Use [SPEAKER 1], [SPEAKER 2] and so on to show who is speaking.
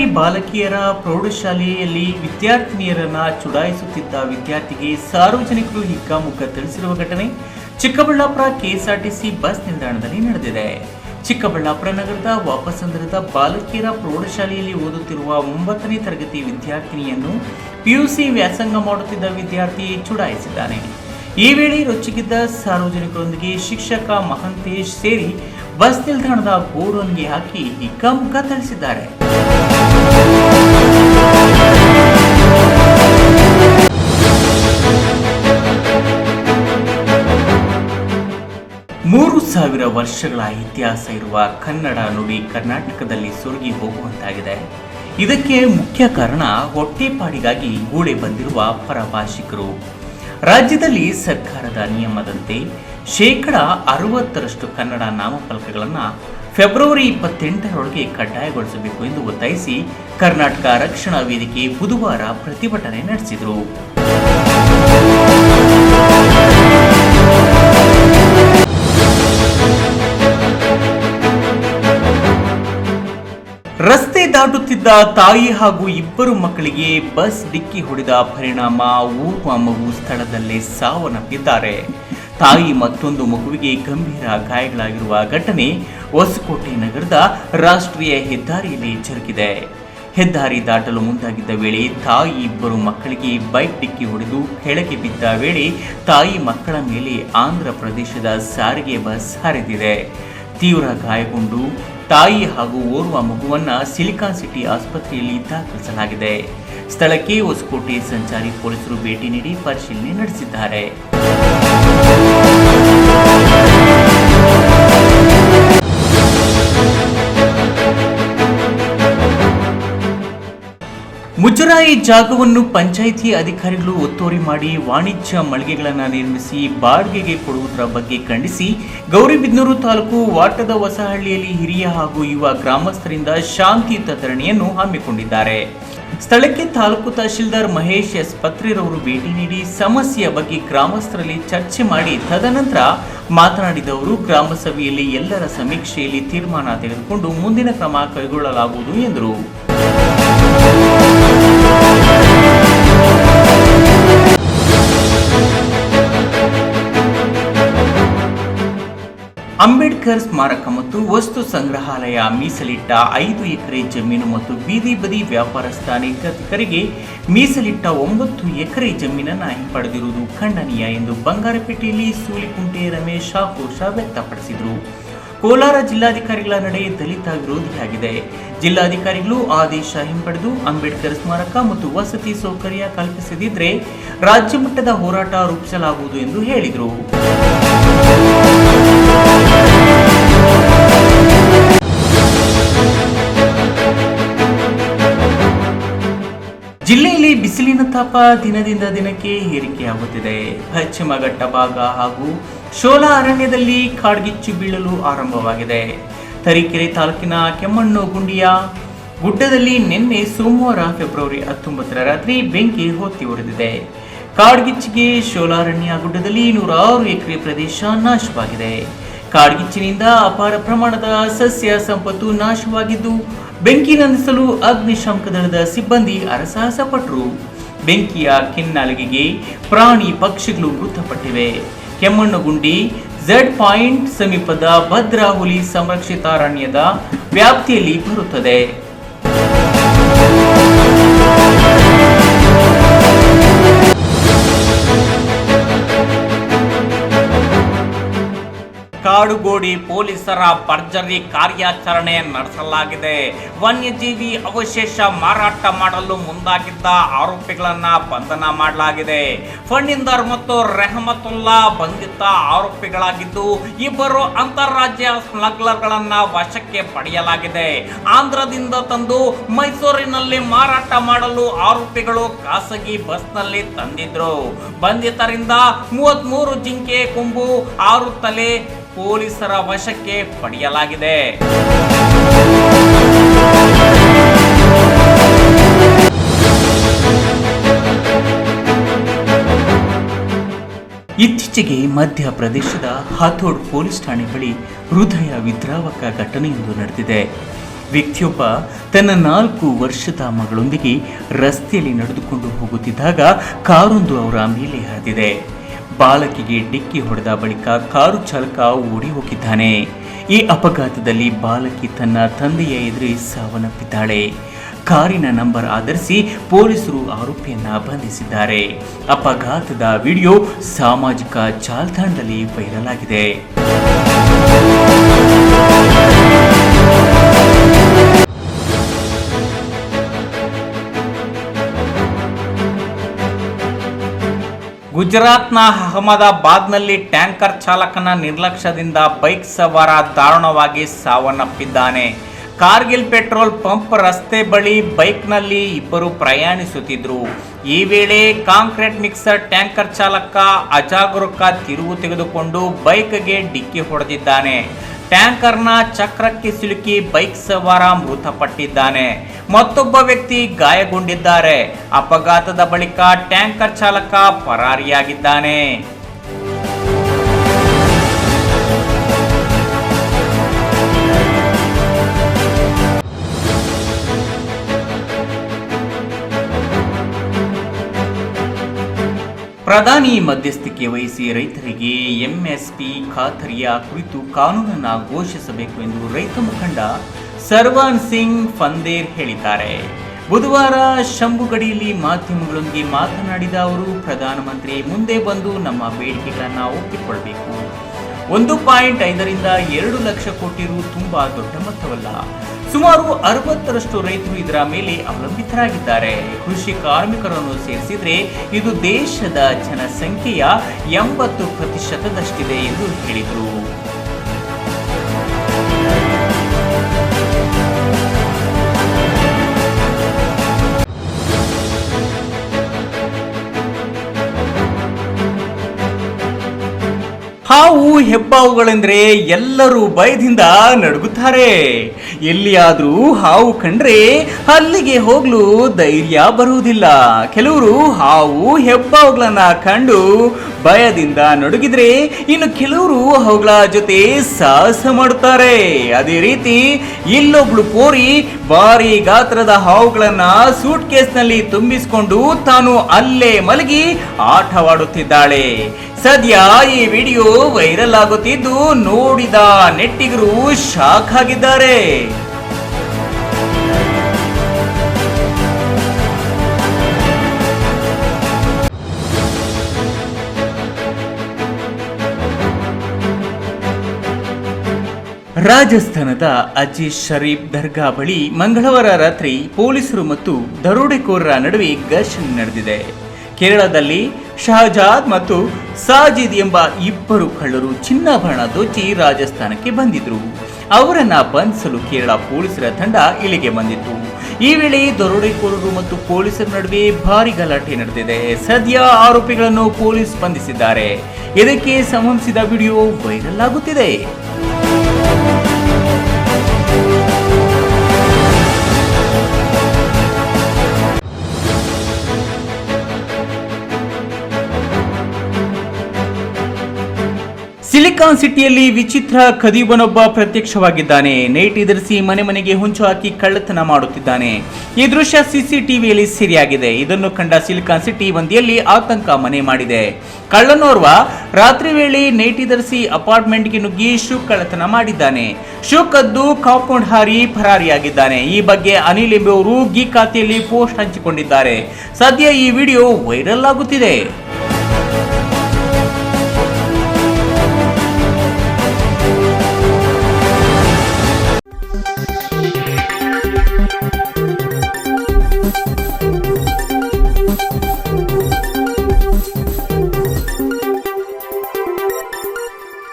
[SPEAKER 1] ಸರ್ಕಾರಿ ಬಾಲಕಿಯರ ಪ್ರೌಢಶಾಲೆಯಲ್ಲಿ ವಿದ್ಯಾರ್ಥಿನಿಯರನ್ನ ಚುಡಾಯಿಸುತ್ತಿದ್ದ ವಿದ್ಯಾರ್ಥಿಗೆ ಸಾರ್ವಜನಿಕರು ಹಿಗ್ಗಾಮುಗ್ಗ ತಿಳಿಸಿರುವ ಘಟನೆ ಚಿಕ್ಕಬಳ್ಳಾಪುರ ಕೆಎಸ್ಆರ್ಟಿಸಿ ಬಸ್ ನಿಲ್ದಾಣದಲ್ಲಿ ನಡೆದಿದೆ. ಚಿಕ್ಕಬಳ್ಳಾಪುರ ನಗರದ ವಾಪಸಂದ್ರದ ಬಾಲಕಿಯರ ಪ್ರೌಢಶಾಲೆಯಲ್ಲಿ ಓದುತ್ತಿರುವ ಒಂಬತ್ತನೇ ತರಗತಿ ವಿದ್ಯಾರ್ಥಿನಿಯನ್ನು ಪಿಯುಸಿ ವ್ಯಾಸಂಗ ಮಾಡುತ್ತಿದ್ದ ವಿದ್ಯಾರ್ಥಿ ಚುಡಾಯಿಸಿದ್ದಾನೆ. ಈ ವೇಳೆ ರೊಚ್ಚಿಗಿದ್ದ ಸಾರ್ವಜನಿಕರೊಂದಿಗೆ ಶಿಕ್ಷಕ ಮಹಂತೇಶ್ ಸೇರಿ ಬಸ್ ನಿಲ್ದಾಣದ ಗೋಡೌನ್ಗೆ ಹಾಕಿ ಹಿಗ್ಗಾಮುಗ್ಗ ಥಳಿಸಿದ್ದಾರೆ. ಮೂರು ಸಾವಿರ ವರ್ಷಗಳ ಇತಿಹಾಸ ಇರುವ ಕನ್ನಡ ನುಡಿ ಕರ್ನಾಟಕದಲ್ಲಿ ಸುರುಗಿ ಹೋಗುವಂತಾಗಿದೆ. ಇದಕ್ಕೆ ಮುಖ್ಯ ಕಾರಣ ಹೊಟ್ಟೆಪಾಡಿಗಾಗಿ ಗೂಡೆ ಬಂದಿರುವ ಪರಭಾಷಿಕರು. ರಾಜ್ಯದಲ್ಲಿ ಸರ್ಕಾರದ ನಿಯಮದಂತೆ ಶೇಕಡ ಅರವತ್ತರಷ್ಟು ಕನ್ನಡ ನಾಮಫಲಕಗಳನ್ನು ಫೆಬ್ರವರಿ ಇಪ್ಪತ್ತೆಂಟರೊಳಗೆ ಕಡ್ಡಾಯಗೊಳಿಸಬೇಕು ಎಂದು ಒತ್ತಾಯಿಸಿ ಕರ್ನಾಟಕ ರಕ್ಷಣಾ ವೇದಿಕೆ ಬುಧವಾರ ಪ್ರತಿಭಟನೆ ನಡೆಸಿದರು. ರಸ್ತೆ ದಾಟುತ್ತಿದ್ದ ತಾಯಿ ಹಾಗೂ ಇಬ್ಬರು ಮಕ್ಕಳಿಗೆ ಬಸ್ ಡಿಕ್ಕಿ ಹೊಡೆದ ಪರಿಣಾಮ ಓರ್ವ ಮಗು ಸ್ಥಳದಲ್ಲೇ ಸಾವನ್ನಪ್ಪಿದ್ದಾರೆ. ತಾಯಿ ಮತ್ತೊಂದು ಮಗುವಿಗೆ ಗಂಭೀರ ಗಾಯಗಳಾಗಿರುವ ಘಟನೆ ಹೊಸಕೋಟೆ ನಗರದ ರಾಷ್ಟ್ರೀಯ ಹೆದ್ದಾರಿಯಲ್ಲಿ ಜರುಗಿದೆ. ಹೆದ್ದಾರಿ ದಾಟಲು ಮುಂದಾಗಿದ್ದ ವೇಳೆ ತಾಯಿ ಇಬ್ಬರು ಮಕ್ಕಳಿಗೆ ಬೈಕ್ ಡಿಕ್ಕಿ ಹೊಡೆದು ಕೆಳಗೆ ಬಿದ್ದ ವೇಳೆ ತಾಯಿ ಮಕ್ಕಳ ಮೇಲೆ ಆಂಧ್ರ ಪ್ರದೇಶದ ಸಾರಿಗೆ ಬಸ್ ಹರಿದಿದೆ. ತೀವ್ರ ಗಾಯಗೊಂಡು ತಾಯಿ ಹಾಗೂ ಓರ್ವ ಮಗುವನ್ನ ಸಿಲಿಕಾನ್ ಸಿಟಿ ಆಸ್ಪತ್ರೆಯಲ್ಲಿ ದಾಖಲಿಸಲಾಗಿದೆ. ಸ್ಥಳಕ್ಕೆ ಹೊಸಕೋಟೆ ಸಂಚಾರಿ ಪೊಲೀಸರು ಭೇಟಿ ನೀಡಿ ಪರಿಶೀಲನೆ ನಡೆಸಿದ್ದಾರೆ. ಮುಜರಾಯಿ ಜಾಗವನ್ನು ಪಂಚಾಯಿತಿ ಅಧಿಕಾರಿಗಳು ಒತ್ತುವರಿ ಮಾಡಿ ವಾಣಿಜ್ಯ ಮಳಿಗೆಗಳನ್ನು ನಿರ್ಮಿಸಿ ಬಾಡಿಗೆಗೆ ಕೊಡುವುದರ ಬಗ್ಗೆ ಖಂಡಿಸಿ ಗೌರಿಬಿದನೂರು ತಾಲೂಕು ವಾಟದ ಹೊಸಹಳ್ಳಿಯಲ್ಲಿ ಹಿರಿಯ ಹಾಗೂ ಯುವ ಗ್ರಾಮಸ್ಥರಿಂದ ಶಾಂತಿಯುತ ಧರಣಿಯನ್ನು ಹಮ್ಮಿಕೊಂಡಿದ್ದಾರೆ. ಸ್ಥಳಕ್ಕೆ ತಾಲೂಕು ತಹಶೀಲ್ದಾರ್ ಮಹೇಶ್ ಎಸ್ ಪತ್ರಿರವರು ಭೇಟಿ ನೀಡಿ ಸಮಸ್ಯೆಯ ಬಗ್ಗೆ ಗ್ರಾಮಸ್ಥರಲ್ಲಿ ಚರ್ಚೆ ಮಾಡಿ ತದನಂತರ ಮಾತನಾಡಿದವರು ಗ್ರಾಮ ಸಭೆಯಲ್ಲಿ ಎಲ್ಲರ ಸಮೀಕ್ಷೆಯಲ್ಲಿ ತೀರ್ಮಾನ ತೆಗೆದುಕೊಂಡು ಮುಂದಿನ ಕ್ರಮ ಕೈಗೊಳ್ಳಲಾಗುವುದು ಎಂದರು. ಅಂಬೇಡ್ಕರ್ ಸ್ಮಾರಕ ಮತ್ತು ವಸ್ತು ಸಂಗ್ರಹಾಲಯ ಮೀಸಲಿಟ್ಟ ಐದು ಎಕರೆ ಜಮೀನು ಮತ್ತು ಬೀದಿ ಬದಿ ವ್ಯಾಪಾರಸ್ಥ ನಿರ್ಗತಿಕರಿಗೆ ಮೀಸಲಿಟ್ಟ ಒಂಬತ್ತು ಎಕರೆ ಜಮೀನನ್ನು ಹಿಂಪಡೆದಿರುವುದು ಖಂಡನೀಯ ಎಂದು ಬಂಗಾರಪೇಟೆಯಲ್ಲಿ ಸೂಲಿಕುಂಟೆ ರಮೇಶ್ ಆಕ್ರೋಶ ವ್ಯಕ್ತಪಡಿಸಿದರು. ಕೋಲಾರ ಜಿಲ್ಲಾಧಿಕಾರಿಗಳ ನಡೆ ದಲಿತ ವಿರೋಧಿಯಾಗಿದೆ. ಜಿಲ್ಲಾಧಿಕಾರಿಗಳು ಆದೇಶ ಹಿಂಪಡೆದು ಅಂಬೇಡ್ಕರ್ ಸ್ಮಾರಕ ಮತ್ತು ವಸತಿ ಸೌಕರ್ಯ ಕಲ್ಪಿಸದಿದ್ರೆ ರಾಜ್ಯ ಮಟ್ಟದ ಹೋರಾಟ ರೂಪಿಸಲಾಗುವುದು ಎಂದು ಹೇಳಿದರು. ಬಿಸಿಲಿನ ತಾಪ ದಿನದಿಂದ ದಿನಕ್ಕೆ ಏರಿಕೆಯಾಗುತ್ತಿದೆ. ಪಶ್ಚಿಮ ಘಟ್ಟ ಭಾಗ ಹಾಗೂ ಶೋಲಾ ಅರಣ್ಯದಲ್ಲಿ ಕಾಡ್ಗಿಚ್ಚು ಬೀಳಲು ಆರಂಭವಾಗಿದೆ. ತರೀಕೆರೆ ತಾಲೂಕಿನ ಕೆಮ್ಮಣ್ಣು ಗುಂಡಿಯ ಗುಡ್ಡದಲ್ಲಿ ನಿನ್ನೆ ಸೋಮವಾರ ಫೆಬ್ರವರಿ ಹತ್ತೊಂಬತ್ತರ ರಾತ್ರಿ ಬೆಂಕಿ ಹೊತ್ತಿ ಉರಿದಿದೆ ಕಾಡ್ಗಿಚ್ಚಿಗೆ ಶೋಲಾರಣ್ಯ ಗುಡ್ಡದಲ್ಲಿ ನೂರಾರು ಎಕರೆ ಪ್ರದೇಶ ನಾಶವಾಗಿದೆ. ಕಾಡ್ಗಿಚ್ಚಿನಿಂದ ಅಪಾರ ಪ್ರಮಾಣದ ಸಸ್ಯ ಸಂಪತ್ತು ನಾಶವಾಗಿದ್ದು ಬೆಂಕಿ ನಂದಿಸಲು ಅಗ್ನಿಶಾಮಕ ದಳದ ಸಿಬ್ಬಂದಿ ಅರಸಾಹಸ ಪಟ್ಟರು ಬೆಂಕಿಯ ಕಿನ್ನಾಲಿಗೆಗೆ ಪ್ರಾಣಿ ಪಕ್ಷಿಗಳು ಮೃತಪಟ್ಟಿವೆ. ಕೆಮ್ಮಣ್ಣುಗುಂಡಿ ಝಡ್ ಪಾಯಿಂಟ್ ಸಮೀಪದ ಭದ್ರಾ ಹುಲಿ ಸಂರಕ್ಷಿತಾರಣ್ಯದ ವ್ಯಾಪ್ತಿಯಲ್ಲಿ ಬರುತ್ತದೆ. ಕಾಡುಗೋಡಿ ಪೊಲೀಸರ ಭರ್ಜರಿ ಕಾರ್ಯಾಚರಣೆ ನಡೆಸಲಾಗಿದೆ. ವನ್ಯಜೀವಿ ಅವಶೇಷ ಮಾರಾಟ ಮಾಡಲು ಮುಂದಾಗಿದ್ದ ಆರೋಪಿಗಳನ್ನ ಬಂಧನ ಮಾಡಲಾಗಿದೆ. ಫಣಿಂದರ್ ಮತ್ತು ರೆಹಮತುಲ್ಲಾ ಬಂಧಿತ ಆರೋಪಿಗಳಾಗಿದ್ದು, ಇಬ್ಬರು ಅಂತಾರಾಜ್ಯ ಸ್ಮಗ್ಲರ್ಗಳನ್ನ ವಶಕ್ಕೆ ಪಡೆಯಲಾಗಿದೆ. ಆಂಧ್ರದಿಂದ ತಂದು ಮೈಸೂರಿನಲ್ಲಿ ಮಾರಾಟ ಮಾಡಲು ಆರೋಪಿಗಳು ಖಾಸಗಿ ಬಸ್ನಲ್ಲಿ ತಂದಿದ್ರು. ಬಂಧಿತರಿಂದ ಮೂವತ್ಮೂರು ಜಿಂಕೆ ಕೊಂಬು, ಆರು ತಲೆ ಪೊಲೀಸರ ವಶಕ್ಕೆ ಪಡೆಯಲಾಗಿದೆ. ಇತ್ತೀಚೆಗೆ ಮಧ್ಯಪ್ರದೇಶದ ಹಾಥೋಡ್ ಪೊಲೀಸ್ ಠಾಣೆ ಬಳಿ ಹೃದಯ ವಿದ್ರಾವಕ ಘಟನೆಯೊಂದು ನಡೆದಿದೆ. ವ್ಯಕ್ತಿಯೊಬ್ಬ ತನ್ನ ನಾಲ್ಕು ವರ್ಷದ ಮಗಳೊಂದಿಗೆ ರಸ್ತೆಯಲ್ಲಿ ನಡೆದುಕೊಂಡು ಹೋಗುತ್ತಿದ್ದಾಗ ಕಾರೊಂದು ಅವರ ಮೇಲೆ ಹರಿದಿದೆ. ಬಾಲಕಿಗೆ ಡಿಕ್ಕಿ ಹೊಡೆದ ಬಳಿಕ ಕಾರು ಚಾಲಕ ಓಡಿ ಹೋಗಿದ್ದಾನೆ. ಈ ಅಪಘಾತದಲ್ಲಿ ಬಾಲಕಿ ತನ್ನ ತಂದೆಯ ಎದುರೇ ಸಾವನ್ನಪ್ಪಿದ್ದಾಳೆ. ಕಾರಿನ ನಂಬರ್ ಆಧರಿಸಿ ಪೊಲೀಸರು ಆರೋಪಿಯನ್ನ ಬಂಧಿಸಿದ್ದಾರೆ. ಅಪಘಾತದ ವಿಡಿಯೋ ಸಾಮಾಜಿಕ ಜಾಲತಾಣದಲ್ಲಿ ವೈರಲ್ ಆಗಿದೆ. ಗುಜರಾತ್ನ ಅಹಮದಾಬಾದ್ನಲ್ಲಿ ಟ್ಯಾಂಕರ್ ಚಾಲಕನ ನಿರ್ಲಕ್ಷ್ಯದಿಂದ ಬೈಕ್ ಸವಾರ ದಾರುಣವಾಗಿ ಸಾವನ್ನಪ್ಪಿದ್ದಾನೆ. ಕಾರ್ಗಿಲ್ ಪೆಟ್ರೋಲ್ ಪಂಪ್ ರಸ್ತೆ ಬಳಿ ಬೈಕ್ನಲ್ಲಿ ಇಬ್ಬರು ಪ್ರಯಾಣಿಸುತ್ತಿದ್ದರು ಈ ವೇಳೆ ಕಾಂಕ್ರೀಟ್ ಮಿಕ್ಸರ್ ಟ್ಯಾಂಕರ್ ಚಾಲಕ ಅಜಾಗರೂಕ ತಿರುವು ತೆಗೆದುಕೊಂಡು ಬೈಕ್ಗೆ ಡಿಕ್ಕಿ ಹೊಡೆದಿದ್ದಾನೆ. ಟ್ಯಾಂಕರ್ನ ಚಕ್ರಕ್ಕೆ ಸಿಲುಕಿ ಬೈಕ್ ಸವಾರ ಮೃತಪಟ್ಟಿದ್ದಾನೆ. ಮತ್ತೊಬ್ಬ ವ್ಯಕ್ತಿ ಗಾಯಗೊಂಡಿದ್ದಾರೆ. ಅಪಘಾತದ ಬಳಿಕ ಟ್ಯಾಂಕರ್ ಚಾಲಕ ಪರಾರಿಯಾಗಿದ್ದಾನೆ. ಪ್ರಧಾನಿ ಮಧ್ಯಸ್ಥಿಕೆ ವಹಿಸಿ ರೈತರಿಗೆ ಎಂಎಸ್ಪಿ ಖಾತರಿಯ ಕುರಿತು ಕಾನೂನನ್ನು ಘೋಷಿಸಬೇಕು ಎಂದು ರೈತ ಮುಖಂಡ ಸರ್ವಾನ್ ಸಿಂಗ್ ಫಂದೇರ್ ಹೇಳಿದ್ದಾರೆ. ಬುಧವಾರ ಶಂಭುಗಡಿಯಲ್ಲಿ ಮಾಧ್ಯಮಗಳೊಂದಿಗೆ ಮಾತನಾಡಿದ ಅವರು, ಪ್ರಧಾನಮಂತ್ರಿ ಮುಂದೆ ಬಂದು ನಮ್ಮ ಬೇಡಿಕೆಗಳನ್ನು ಒಪ್ಪಿಕೊಳ್ಳಬೇಕು ಒಂದು ಪಾಯಿಂಟ್ ಐದರಿಂದ ಎರಡು ಲಕ್ಷ ಕೋಟಿ ರು ತುಂಬಾ ದೊಡ್ಡ ಮೊತ್ತವಲ್ಲ. ಸುಮಾರು ಅರವತ್ತರಷ್ಟು ರೈತರು ಇದರ ಮೇಲೆ ಅವಲಂಬಿತರಾಗಿದ್ದಾರೆ. ಕೃಷಿ ಕಾರ್ಮಿಕರನ್ನು ಸೇರಿಸಿದ್ರೆ ಇದು ದೇಶದ ಜನಸಂಖ್ಯೆಯ ಎಂಬತ್ತು ಪ್ರತಿಶತದಷ್ಟಿದೆ ಎಂದು ಹೇಳಿದರು. ಹಾವು ಹೆಬ್ಬಾವುಗಳೆಂದರೆ ಎಲ್ಲರೂ ಭಯದಿಂದ ನಡುಗುತ್ತಾರೆ. ಎಲ್ಲಿಯಾದರೂ ಹಾವು ಕಂಡ್ರೆ ಅಲ್ಲಿಗೆ ಹೋಗಲು ಧೈರ್ಯ ಬರುವುದಿಲ್ಲ. ಕೆಲವರು ಹಾವು ಹೆಬ್ಬಾವುಗಳನ್ನ ಕಂಡು ಭಯದಿಂದ ನಡುಗಿದ್ರೆ ಇನ್ನು ಕೆಲವರು ಅವುಗಳ ಜೊತೆ ಸಾಹಸ ಮಾಡುತ್ತಾರೆ. ಅದೇ ರೀತಿ ಇಲ್ಲೊಬ್ಳು ಕೋರಿ ಭಾರಿ ಗಾತ್ರದ ಹಾವುಗಳನ್ನ ಸೂಟ್ ಕೇಸ್ನಲ್ಲಿ ತುಂಬಿಸಿಕೊಂಡು ತಾನು ಅಲ್ಲೇ ಮಲಗಿ ಆಟವಾಡುತ್ತಿದ್ದಾಳೆ. ಸದ್ಯ ಈ ವಿಡಿಯೋ ವೈರಲ್ ಆಗುತ್ತಿದ್ದು ನೋಡಿದ ನೆಟ್ಟಿಗರು ಶಾಕ್ ಆಗಿದ್ದಾರೆ. ರಾಜಸ್ಥಾನದ ಅಜೀಜ್ ಶರೀಫ್ ದರ್ಗಾ ಬಳಿ ಮಂಗಳವಾರ ರಾತ್ರಿ ಪೊಲೀಸರು ಮತ್ತು ದರೋಡೆಕೋರರ ನಡುವೆ ಘರ್ಷಣೆ ನಡೆದಿದೆ. ಕೇರಳದಲ್ಲಿ ಶಹಜಾದ್ ಮತ್ತು ಸಾಜಿದ್ ಎಂಬ ಇಬ್ಬರು ಕಳ್ಳರು ಚಿನ್ನಾಭರಣ ದೋಚಿ ರಾಜಸ್ಥಾನಕ್ಕೆ ಬಂದಿದ್ರು. ಅವರನ್ನ ಬಂಧಿಸಲು ಕೇರಳ ಪೊಲೀಸರ ತಂಡ ಇಲ್ಲಿಗೆ ಬಂದಿತ್ತು. ಈ ವೇಳೆ ದರೋಡೆಕೋರರು ಮತ್ತು ಪೊಲೀಸರ ನಡುವೆ ಭಾರಿ ಗಲಾಟೆ ನಡೆದಿದೆ. ಸದ್ಯ ಆರೋಪಿಗಳನ್ನು ಪೊಲೀಸ್ ಬಂಧಿಸಿದ್ದಾರೆ. ಇದಕ್ಕೆ ಸಂಬಂಧಿಸಿದ ವಿಡಿಯೋ ವೈರಲ್ ಆಗುತ್ತಿದೆ. ಸಿಲಿಕಾನ್ ಸಿಟಿಯಲ್ಲಿ ವಿಚಿತ್ರ ಖದೀಬನೊಬ್ಬ ಪ್ರತ್ಯಕ್ಷವಾಗಿದ್ದಾನೆ. ನೈಟ್ ಎದುರಿಸಿ ಮನೆ ಮನೆಗೆ ಹೊಂಚು ಹಾಕಿ ಕಳ್ಳತನ ಮಾಡುತ್ತಿದ್ದಾನೆ. ಈ ದೃಶ್ಯ ಸಿಸಿಟಿವಿಯಲ್ಲಿ ಸೆರೆಯಾಗಿದೆ. ಇದನ್ನು ಕಂಡ ಸಿಲಿಕಾನ್ ಸಿಟಿ ಬಂದಿಯಲ್ಲಿ ಆತಂಕ ಮನೆ ಮಾಡಿದೆ. ಕಳ್ಳನೋರ್ವ ರಾತ್ರಿ ವೇಳೆ ನೈಟ್ ಎದುರಿಸಿ ಅಪಾರ್ಟ್ಮೆಂಟ್ಗೆ ನುಗ್ಗಿ ಶುಕ್ ಕಳ್ಳತನ ಮಾಡಿದ್ದಾನೆ. ಶುಕ್ ಕದ್ದು ಕಾಂಪೌಂಡ್ ಹಾರಿ ಪರಾರಿಯಾಗಿದ್ದಾನೆ. ಈ ಬಗ್ಗೆ ಅನಿಲ್ ಎಂಬುವರು ಗಿ ಖಾತೆಯಲ್ಲಿ ಪೋಸ್ಟ್ ಹಂಚಿಕೊಂಡಿದ್ದಾರೆ. ಸದ್ಯ ಈ ವಿಡಿಯೋ ವೈರಲ್ ಆಗುತ್ತಿದೆ.